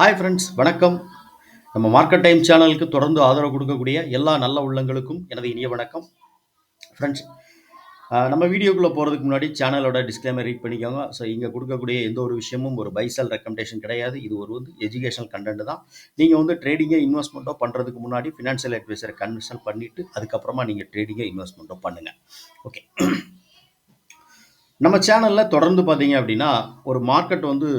Hi friends வணக்கம். நம்ம market time சேனலுக்கு தொடர்ந்து ஆதரவு கொடுக்கக்கூடிய எல்லா நல்ல உள்ளங்களுக்கும் எனது இனிய வணக்கம். ஃப்ரெண்ட்ஸ் நம்ம வீடியோக்குள்ளே போகிறதுக்கு முன்னாடி சேனலோட டிஸ்க்ளைமர் ரீட் பண்ணிக்கோங்க. ஸோ இங்கே கொடுக்கக்கூடிய எந்த ஒரு விஷயமும் ஒரு பைசல் ரெக்கமெண்டேஷன் கிடையாது. இது ஒரு வந்து எஜுகேஷனல் கண்டென்ட் தான். நீங்கள் வந்து ட்ரேடிங்கை இன்வெஸ்ட்மெண்ட்டோ பண்ணுறதுக்கு முன்னாடி ஃபினான்ஷியல் அட்வைசரை கன்சல்ட் பண்ணிவிட்டு அதுக்கப்புறமா நீங்கள் ட்ரேடிங்கை இன்வெஸ்ட்மெண்ட்டோ பண்ணுங்கள் ஓகே நம்ம சேனலில் தொடர்ந்து பார்த்தீங்க அப்படின்னா ஒரு மார்க்கெட் வந்து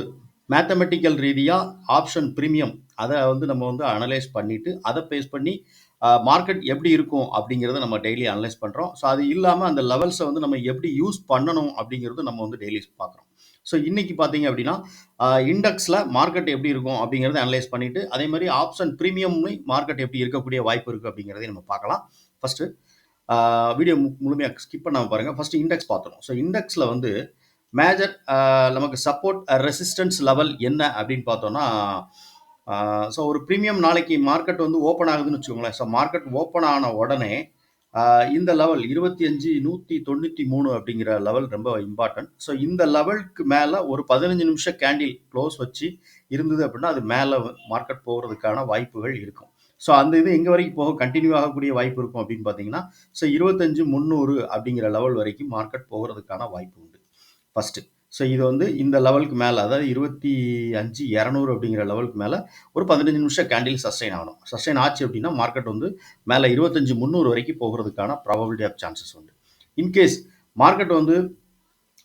மேத்தமெட்டிக்கல் ரீதியாக ஆப்ஷன் ப்ரீமியம் அதை வந்து நம்ம வந்து அனலைஸ் பண்ணிவிட்டு அதை பேஸ் பண்ணி மார்க்கெட் எப்படி இருக்கும் அப்படிங்கிறத நம்ம டெய்லி அனலைஸ் பண்ணுறோம் ஸோ அது இல்லாமல் அந்த லெவல்ஸை வந்து நம்ம எப்படி யூஸ் பண்ணணும் அப்படிங்கிறது நம்ம வந்து டெய்லி பார்க்குறோம். ஸோ இன்றைக்கி பார்த்தீங்க அப்படின்னா இண்டெக்ஸில் மார்க்கெட் எப்படி இருக்கும் அப்படிங்கிறத அனலைஸ் பண்ணிவிட்டு அதே மாதிரி ஆப்ஷன் ப்ரீமியம்னு மார்க்கெட் எப்படி இருக்கக்கூடிய வாய்ப்பு இருக்குது அப்படிங்கிறதையும் நம்ம பார்க்கலாம். ஃபஸ்ட்டு வீடியோ முழுமையாக ஸ்கிப் பண்ணாமல் பாருங்கள் ஃபஸ்ட்டு இண்டெக்ஸ் பார்த்துருவோம் ஸோ இண்டெக்ஸில் வந்து மேஜர் uh, நமக்கு சப்போர்ட் ரெசிஸ்டன்ஸ் லெவல் என்ன அப்படின்னு பார்த்தோன்னா ஸோ uh, ஒரு ப்ரீமியம் நாளைக்கு மார்க்கெட் வந்து ஓப்பன் ஆகுதுன்னு வச்சுக்கோங்களேன். ஸோ மார்க்கெட் ஓப்பன் ஆன உடனே uh, இந்த லெவல் இருபத்தி அஞ்சு நூற்றி தொண்ணூற்றி மூணு அப்படிங்கிற லெவல் ரொம்ப இம்பார்ட்டன்ட் ஸோ இந்த லெவலுக்கு மேலே ஒரு பதினஞ்சு நிமிஷம் கேண்டில் க்ளோஸ் வச்சு இருந்தது அப்படின்னா அது மேலே மார்க்கெட் போகிறதுக்கான வாய்ப்புகள் இருக்கும். ஸோ அந்த இது எங்கே வரைக்கும் போக கண்டினியூ ஆகக்கூடிய வாய்ப்பு இருக்கும் அப்படின்னு பார்த்தீங்கன்னா ஸோ இருபத்தஞ்சு முந்நூறு அப்படிங்கிற லெவல் வரைக்கும் மார்க்கெட் போகிறதுக்கான வாய்ப்பு உண்டு. ஃபஸ்ட்டு ஸோ இது வந்து இந்த லெவலுக்கு மேலே அதாவது இருபத்தி அஞ்சு இரநூறு அப்படிங்கிற லெவலுக்கு மேலே ஒரு பதினஞ்சு நிமிஷம் கேண்டில் சஸ்டைன் ஆகணும். சஸ்டைன் ஆச்சு அப்படின்னா மார்க்கெட் வந்து மேலே இருபத்தஞ்சி முந்நூறு வரைக்கும் போகிறதுக்கான ப்ராபபிலிட்டி ஆஃப் சான்சஸ் உண்டு. இன்கேஸ் மார்க்கெட் வந்து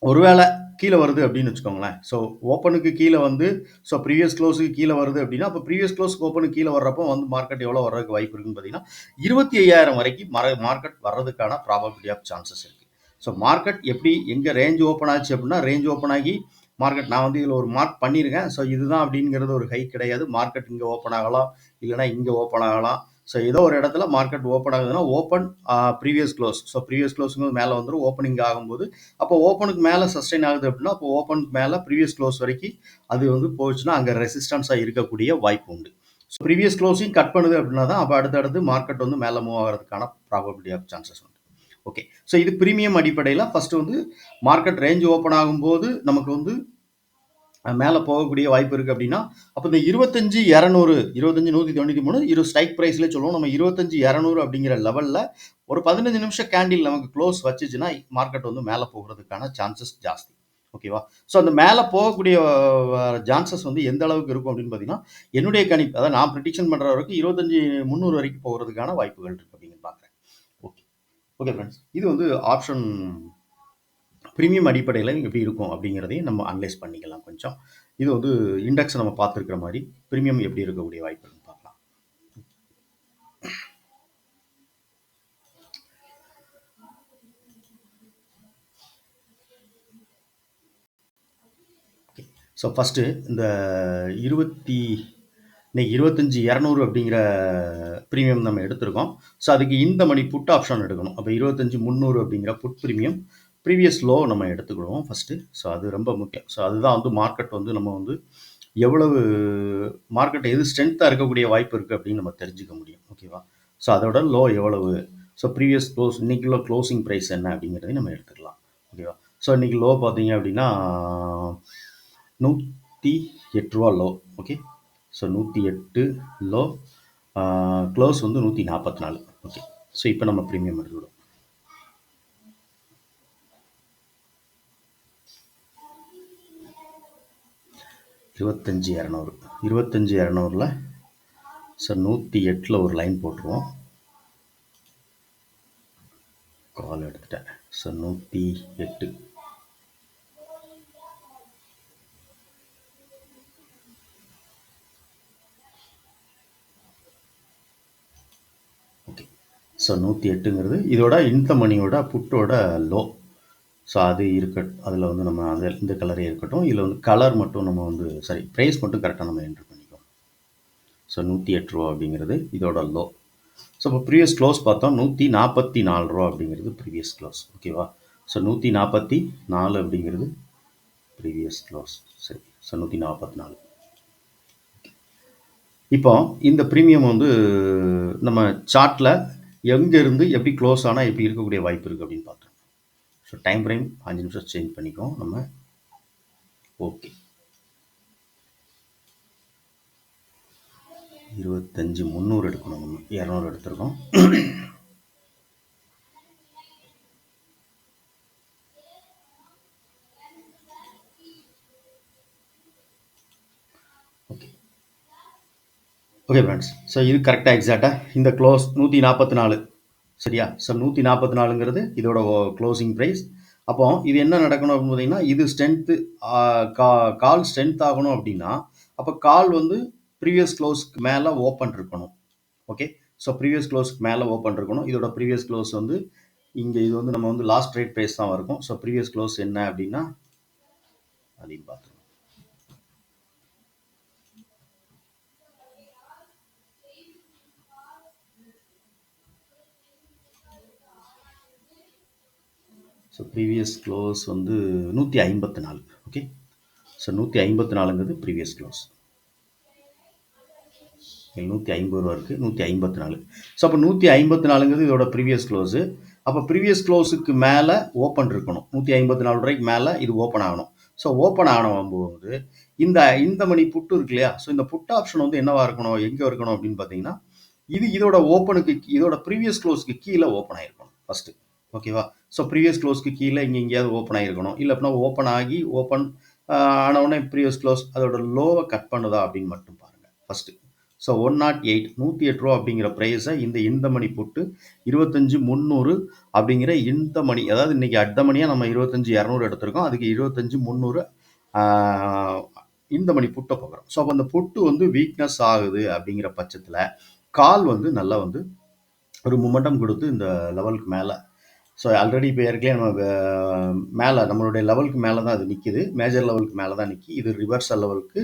ஒருவேளை கீழே வருது அப்படின்னு வச்சுக்கோங்களேன். ஸோ ஓப்பனுக்கு கீழே வந்து ஸோ ப்ரீவியஸ் க்ளோஸுக்கு கீழே வருது அப்படின்னா அப்போ ப்ரீவியஸ் க்ளோஸ்க்கு ஓப்பனுக்கு கீழே வர்றப்போ வந்து மார்க்கெட் எவ்வளோ வர்றதுக்கு வாய்ப்பு இருக்குன்னு பார்த்தீங்கன்னா இருபத்தி ஐயாயிரம் வரைக்கும் மார்க்கெட் வர்றதுக்கான ப்ராபபிலிட்டி ஆஃப் சான்சஸ் இருக்குது ஸோ மார்க்கெட் எப்படி எங்கே ரேஞ்ச் ஓப்பன் ஆச்சு அப்படின்னா ரேஞ்ச் ஓப்பன் ஆகி மார்க்கெட் நான் வந்து இதில் ஒரு மார்க் பண்ணியிருக்கேன் ஸோ இதுதான் அப்படிங்கிறது ஒரு ஹை கிடையாது. மார்க்கெட் இங்கே ஓப்பன் ஆகலாம் இல்லைனா இங்கே ஓப்பன் ஆகலாம். ஸோ ஏதோ ஒரு இடத்துல மார்க்கெட் ஓப்பன் ஆகுதுன்னா open previous close so previous க்ளோஸுங்கிறது மேலே வந்துடும் ஓப்பனிங் ஆகும்போது. அப்போ ஓப்பனுக்கு மேலே சஸ்டைன் ஆகுது அப்படின்னா அப்போ ஓப்பனுக்கு மேலே ப்ரீவியஸ் க்ளோஸ் வரைக்கும் அது வந்து போச்சுன்னா அங்கே ரெசிஸ்டன்ஸாக இருக்கக்கூடிய வாய்ப்பு உண்டு. ஸோ ப்ரீவியஸ் க்ளோஸையும் கட் பண்ணுது அப்படின்னா தான் அப்போ அடுத்தடுத்து மார்க்கெட் வந்து மேலே மூவ் ஆகிறதுக்கான ப்ராபபிலிட்டி ஆஃப் சான்சஸ் உண்டு. ஓகே ஸோ இது ப்ரீமியம் அடிப்படையில் ஃபஸ்ட்டு வந்து மார்க்கெட் ரேஞ்ச் ஓப்பன் ஆகும்போது நமக்கு வந்து மேலே போகக்கூடிய வாய்ப்பு இருக்குது அப்படின்னா அப்போ இந்த இருபத்தஞ்சி இரநூறு இருபத்தஞ்சி நூற்றி தொண்ணூற்றி மூணு இரு ஸ்ட்ரைக் ப்ரைஸில் சொல்லுவோம். நம்ம இருபத்தஞ்சி இரநூறு அப்படிங்கிற லெவலில் ஒரு பதினஞ்சு நிமிஷம் கேண்டில் நமக்கு க்ளோஸ் வச்சுச்சுன்னா மார்க்கெட் வந்து மேலே போகிறதுக்கான சான்சஸ் ஜாஸ்தி. ஓகேவா ஸோ அந்த மேலே போகக்கூடிய சான்சஸ் வந்து எந்த அளவுக்கு இருக்கும் அப்படின்னு பார்த்தீங்கன்னா என்னுடைய கணிப்பு அதாவது நான் ப்ரிடிக்ஷன் பண்ணுற வரைக்கும் இருபத்தஞ்சி முந்நூறு வரைக்கும் போகிறதுக்கான வாய்ப்புகள் இருக்குது அப்படின்னு பார்க்குறேன் ஓகே ஃப்ரெண்ட்ஸ் இது வந்து ஆப்ஷன் ப்ரீமியம் அடிப்படையில் எப்படி இருக்கும் அப்படிங்கிறதையும் நம்ம அனலைஸ் பண்ணிக்கலாம் கொஞ்சம். இது வந்து இண்டெக்ஸ் நம்ம பார்த்துருக்கிற மாதிரி ப்ரீமியம் எப்படி இருக்கக்கூடிய வாய்ப்புன்னு பார்க்கலாம். ஸோ ஃபஸ்ட்டு இந்த இருபத்தி இன்னைக்கு இருபத்தஞ்சி இரநூறு அப்படிங்கிற ப்ரீமியம் நம்ம எடுத்திருக்கோம். ஸோ அதுக்கு இந்த மணி புட் ஆப்ஷன் எடுக்கணும். அப்போ இருபத்தஞ்சி முந்நூறு அப்படிங்கிற புட் ப்ரீமியம் ப்ரீவியஸ் லோ நம்ம எடுத்துக்கிடுவோம் ஃபஸ்ட்டு ஸோ அது ரொம்ப முக்கியம். ஸோ அதுதான் வந்து மார்க்கெட் வந்து நம்ம வந்து எவ்வளவு மார்க்கெட் எது ஸ்ட்ரென்த்தாக இருக்கக்கூடிய வாய்ப்பு இருக்குது அப்படின்னு நம்ம தெரிஞ்சுக்க முடியும். ஓகேவா ஸோ அதோட லோ எவ்வளவு? ஸோ ப்ரீவியஸ் க்ளோஸ் இன்றைக்கி லோ க்ளோசிங் ப்ரைஸ் என்ன அப்படிங்கிறதையும் நம்ம எடுத்துக்கலாம். ஓகேவா ஸோ இன்றைக்கி லோ பார்த்தீங்க அப்படின்னா நூற்றி எட்டு ரூபா லோ ஓகே ஸோ நூற்றி எட்டு லோ க்ளோஸ் வந்து நூற்றி நாற்பத்தி நாலு ஓகே ஸோ இப்போ நம்ம ப்ரீமியம் எடுத்துக்கிடும் இருபத்தஞ்சி இரநூறு. இருபத்தஞ்சி இரநூறில் சார் நூற்றி எட்டில் ஒரு லைன் போட்டுருவோம். கால் எடுத்துட்டேன். சார் நூற்றி எட்டு. ஸோ நூற்றி எட்டுங்கிறது இதோட இந்த மணியோட புட்டோட லோ ஸோ அது இருக்கட்டும் அதில் வந்து நம்ம அந்த இந்த கலரே இருக்கட்டும். இதில் வந்து கலர் மட்டும் நம்ம வந்து சாரி ப்ரைஸ் மட்டும் கரெக்டாக நம்ம என்ட்ரு பண்ணிக்கோம். ஸோ நூற்றி எட்டு ரூபா அப்படிங்கிறது இதோட லோ ஸோ இப்போ ப்ரீவியஸ் க்ளோஸ் பார்த்தோம். நூற்றி நாற்பத்தி நாலு ரூபா அப்படிங்கிறது ப்ரீவியஸ் க்ளோஸ் ஓகேவா ஸோ நூற்றி நாற்பத்தி நாலு அப்படிங்கிறது ப்ரீவியஸ் க்ளோஸ் சரி. ஸோ நூற்றி நாற்பத்தி நாலு. இப்போ இந்த ப்ரீமியம் வந்து நம்ம சார்ட்டில் எங்கேருந்து எப்படி க்ளோஸ் ஆனால் எப்படி இருக்கக்கூடிய வாய்ப்பு இருக்குது அப்படின்னு பார்த்தோம் ஸோ டைம் ஃப்ரேம் அஞ்சு நிமிஷம் சேஞ்ச் பண்ணிக்குவோம். நம்ம ஓகே இருபத்தஞ்சி முந்நூறு எடுக்கணும். இரநூறு எடுத்திருக்கோம். ஓகே ஃப்ரெண்ட்ஸ் ஸோ இது கரெக்டாக எக்ஸாக்டாக இந்த க்ளோஸ் நூற்றி நாற்பத்தி நாலு சரியா? ஸோ நூற்றி நாற்பத்தி நாலுங்கிறது இதோட க்ளோசிங் ப்ரைஸ் அப்போ இது என்ன நடக்கணும் அப்படின்னு பார்த்தீங்கன்னா இது ஸ்ட்ரென்த்து கா கால் ஸ்ட்ரென்த் ஆகணும் அப்படின்னா அப்போ கால் வந்து ப்ரீவியஸ் க்ளோஸ்க்கு மேலே ஓப்பன் இருக்கணும். ஓகே ஸோ ப்ரீவியஸ் க்ளோஸ்க்கு மேலே ஓப்பன் இருக்கணும். இதோட ப்ரீவியஸ் க்ளோஸ் வந்து இங்கே இது வந்து நம்ம வந்து லாஸ்ட் ரேட் ப்ரைஸ் தான் இருக்கும் ஸோ ப்ரீவியஸ் க்ளோஸ் என்ன அப்படின்னா அதையும் பார்த்துருவோம். ஸோ ப்ரீவியஸ் க்ளோஸ் வந்து நூற்றி ஐம்பத்தி நாலு ஓகே ஸோ நூற்றி ஐம்பத்தி நாலுங்கிறது ப்ரீவியஸ் க்ளோஸ் நூற்றி ஐம்பது ரூபா இருக்குது நூற்றி ஐம்பத்தி நாலு. ஸோ அப்போ நூற்றி ஐம்பத்தி நாலுங்கிறது இதோட ப்ரீவியஸ் க்ளோஸு அப்போ ப்ரீவியஸ் க்ளோஸுக்கு மேலே ஓப்பன் இருக்கணும். நூற்றி ஐம்பத்தி நாலு ரூபாய்க்கு மேலே இது ஓப்பன் ஆகணும். ஸோ ஓப்பன் ஆனவும்போது இந்த இந்த மணி புட்டு இருக்கு இல்லையா? ஸோ இந்த புட் ஆப்ஷன் வந்து என்னவா இருக்கணும் எங்கே இருக்கணும் அப்படின்னு பார்த்தீங்கன்னா இது இதோட ஓப்பனுக்கு இதோட ப்ரீவியஸ் க்ளோஸுக்கு கீழே ஓப்பன் ஆகிருக்கணும் ஃபஸ்ட்டு ஓகேவா? ஸோ ப்ரீவியஸ் க்ளோஸ்க்கு கீழே இங்கே எங்கேயாவது ஓப்பன் ஆகிருக்கணும் இல்லை அப்படின்னா ஓப்பன் ஆகி ஓப்பன் ஆனவுடனே ப்ரீவியஸ் க்ளோஸ் அதோட லோவை கட் பண்ணுதா அப்படின்னு மட்டும் பாருங்கள் first so one nought eight நூற்றி எட்டு ரூபா அப்படிங்கிற ப்ரைஸை இந்த இந்த மணி போட்டு இருபத்தஞ்சி முந்நூறு அப்படிங்கிற இந்த மணி அதாவது இன்றைக்கி அடுத்த மணியாக நம்ம இருபத்தஞ்சி இரநூறு எடுத்திருக்கோம். அதுக்கு இருபத்தஞ்சி முந்நூறு இந்த மணி புட்டை போகிறோம். ஸோ அப்போ அந்த புட்டு வந்து வீக்னஸ் ஆகுது அப்படிங்கிற பட்சத்தில் கால் வந்து நல்லா வந்து ஒரு மூமெண்டம் கொடுத்து இந்த லெவலுக்கு மேலே ஸோ ஆல்ரெடி இப்போ ஏற்கனவே நம்ம மேலே நம்மளுடைய லெவலுக்கு மேலே தான் அது நிற்கிது மேஜர் லெவலுக்கு மேலே தான் நிற்கி இது ரிவர்சல் லெவலுக்கு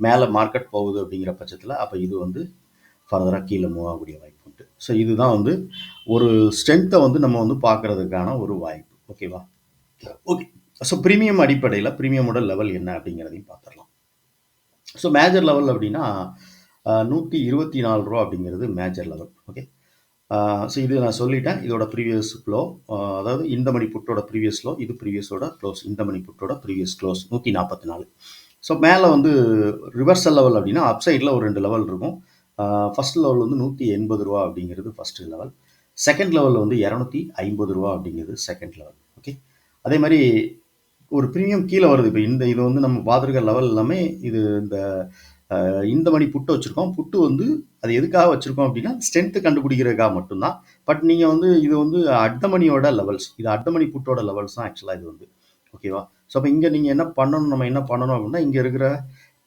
மேலே மார்க்கெட் போகுது அப்படிங்கிற பட்சத்தில் அப்போ இது வந்து ஃபர்தராக கீழே மூவ் ஆகக்கூடிய வாய்ப்பு உண்டு. ஸோ இதுதான் வந்து ஒரு ஸ்ட்ரென்த்தை வந்து நம்ம வந்து பார்க்குறதுக்கான ஒரு வாய்ப்பு. ஓகேவா ஓகே ஸோ ப்ரீமியம் அடிப்படையில் ப்ரீமியமோட லெவல் என்ன அப்படிங்கிறதையும் பார்த்துடலாம். ஸோ மேஜர் லெவல் அப்படின்னா நூற்றி இருபத்தி நாலு ரூபா அப்படிங்கிறது மேஜர் லெவல் ஓகே ஸோ இது நான் சொல்லிட்டேன். இதோட ப்ரீவியஸ் க்ளோ அதாவது இந்த மணி புட்டோட ப்ரீவியஸ் க்ளோ இது ப்ரீவியஸோட க்ளோஸ் இந்த மணி புட்டோட ப்ரீவியஸ் க்ளோஸ் நூற்றி நாற்பத்தி நாலு ஸோ மேலே வந்து ரிவர்சல் லெவல் அப்படின்னா அப் சைடில் ஒரு ரெண்டு லெவல் இருக்கும். ஃபஸ்ட் லெவல் வந்து நூற்றி எண்பது ரூபா அப்படிங்கிறது ஃபஸ்ட்டு லெவல் செகண்ட் லெவலில் வந்து இரநூத்தி ஐம்பது ரூபா அப்படிங்கிறது செகண்ட் லெவல் ஓகே அதே மாதிரி ஒரு ப்ரீமியம் கீழே வருது. இப்போ இந்த இது வந்து நம்ம பார்த்துருக்க லெவல் எல்லாமே இது இந்த இந்த மணி புட்டு வச்சுருக்கோம். புட்டு வந்து அது எதுக்காக வச்சுருக்கோம் அப்படின்னா ஸ்ட்ரென்த்து கண்டுபிடிக்கிறதுக்காக மட்டும்தான். பட் நீங்கள் வந்து இது வந்து அட்டமணியோட லெவல்ஸ் இது அட்டமணி புட்டோட லெவல்ஸ் தான் ஆக்சுவலாக இது வந்து. ஓகேவா ஸோ அப்போ இங்கே நீங்கள் என்ன பண்ணணும்? நம்ம என்ன பண்ணணும் அப்படின்னா இங்கே இருக்கிற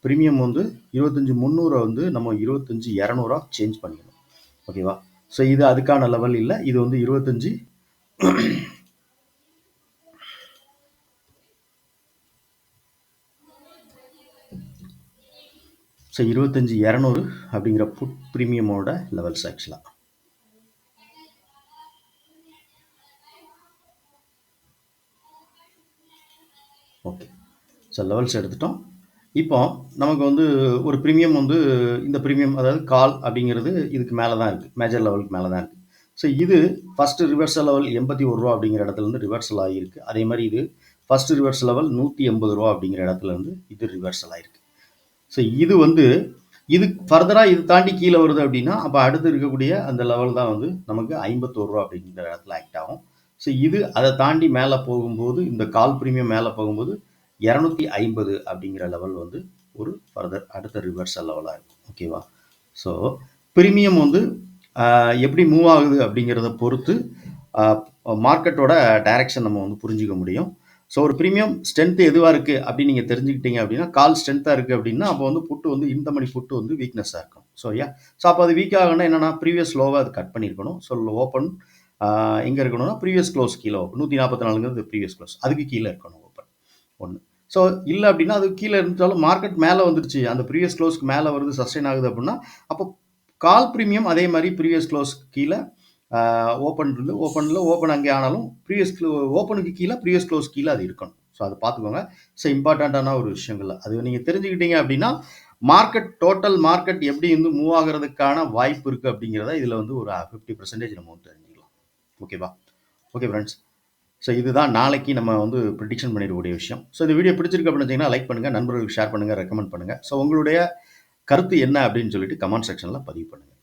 ப்ரீமியம் வந்து இருபத்தஞ்சி முந்நூறை வந்து நம்ம இருபத்தஞ்சி இரநூறா சேஞ்ச் பண்ணிக்கணும். ஓகேவா ஸோ இது அதுக்கான லெவல் இல்லை. இது வந்து இருபத்தஞ்சி ஸோ இருபத்தஞ்சி இரநூறு அப்படிங்கிற புட் ப்ரீமியமோட லெவல்ஸ் ஆக்சுவலாக ஓகே ஸோ லெவல்ஸ் எடுத்துட்டோம். இப்போ நமக்கு வந்து ஒரு ப்ரீமியம் வந்து இந்த ப்ரீமியம் அதாவது கால் அப்படிங்கிறது இதுக்கு மேலே தான் இருக்குது மேஜர் லெவலுக்கு மேலே தான் இருக்குது ஸோ இது ஃபஸ்ட்டு ரிவர்சல் லெவல் எண்பத்தி ஒரு ரூபா அப்படிங்கிற இடத்துல இருந்து ரிவர்சல் ஆகியிருக்கு. அதே மாதிரி இது ஃபஸ்ட்டு ரிவர்சல் லெவல் நூற்றி எண்பது ரூபா அப்படிங்கிற இடத்துலேருந்து இது ரிவர்சல் ஆகிருக்கு ஸோ இது வந்து இது ஃபர்தராக இது தாண்டி கீழே வருது அப்படின்னா அப்போ அடுத்து இருக்கக்கூடிய அந்த லெவல் தான் வந்து நமக்கு ஐம்பத்தோரு ரூபா அப்படிங்கிற இடத்துல ஆக்ட் ஆகும். ஸோ இது அதை தாண்டி மேலே போகும்போது இந்த கால் ப்ரீமியம் மேலே போகும்போது இரநூத்தி ஐம்பது அப்படிங்கிற லெவல் வந்து ஒரு ஃபர்தர் அடுத்த ரிவர்சல் லெவலாக இருக்கும். ஓகேவா ஸோ ப்ரீமியம் வந்து எப்படி மூவ் ஆகுது அப்படிங்கிறத பொறுத்து மார்க்கெட்டோட டைரக்ஷன் நம்ம வந்து புரிஞ்சிக்க முடியும். ஸோ ஒரு ப்ரீமியம் ஸ்ட்ரென்த் எதுவாக இருக்குது அப்படின்னு நீங்கள் தெரிஞ்சுக்கிட்டீங்க அப்படின்னா கால் ஸ்ட்ரென்த்தாக இருக்குது அப்படின்னா அப்போ வந்து புட்டு வந்து இந்த மணி புட்டு வந்து வீக்னஸாக இருக்கும். ஸோ ஐயா ஸோ அப்போ அது வீக் ஆகணும்னா என்னென்னா ப்ரீவியஸ் லோவாக அது கட் பண்ணியிருக்கணும். ஸோ ஓப்பன் எங்கே இருக்கணும்னா ப்ரீவியஸ் க்ளோஸ் கீழே ஓப்பன் நூற்றி நாற்பத்தி நாலுங்கிறது ப்ரீவியஸ் க்ளோஸ் அதுக்கு கீழே இருக்கணும் ஓப்பன் ஒன்று ஸோ இல்லை அப்படின்னா அது கீழே இருந்தாலும் மார்க்கெட் மேலே வந்துருச்சு. அந்த ப்ரீவியஸ் க்ளோஸ்க்கு மேலே வருது சஸ்டெயின் ஆகுது அப்படின்னா அப்போ கால் ப்ரீமியம் அதே மாதிரி ப்ரீவியஸ் க்ளோஸ் கீழே ஓப்பன் இருந்து ஓப்பனில் ஓப்பன் அங்கே ஆனாலும் ப்ரீவியஸ் க்ளோ ஓப்பனுக்கு கீழே ப்ரீவியஸ் க்ளோஸ் கீழே அது இருக்கணும். ஸோ அதை பார்த்துக்கோங்க. ஸோ இம்பார்ட்டண்ட்டான ஒரு விஷயங்கள் அது நீங்கள் தெரிஞ்சுக்கிட்டீங்க அப்படின்னா மார்க்கெட் டோட்டல் மார்க்கெட் எப்படி வந்து மூவ் ஆகிறதுக்கான வாய்ப்பு இருக்குது அப்படிங்கிறத இதில் வந்து ஒரு ஃபிஃப்டி பர்சன்டேஜ் நம்ம வந்து தெரிஞ்சுக்கலாம். ஓகேவா ஓகே ஃப்ரெண்ட்ஸ் ஸோ இதுதான் நாளைக்கு நம்ம வந்து ப்ரிடிக்ஷன் பண்ணிடக்கூடிய விஷயம். ஸோ இந்த வீடியோ பிடிச்சிருக்கு அப்படின்னு வச்சிங்கன்னா லைக் பண்ணுங்கள் நண்பர்களுக்கு ஷேர் பண்ணுங்கள் ரெக்கமெண்ட் பண்ணுங்கள் ஸோ உங்களுடைய கருத்து என்ன அப்படின்னு சொல்லிட்டு கமெண்ட் செக்ஷனில் பதிவு பண்ணுங்கள்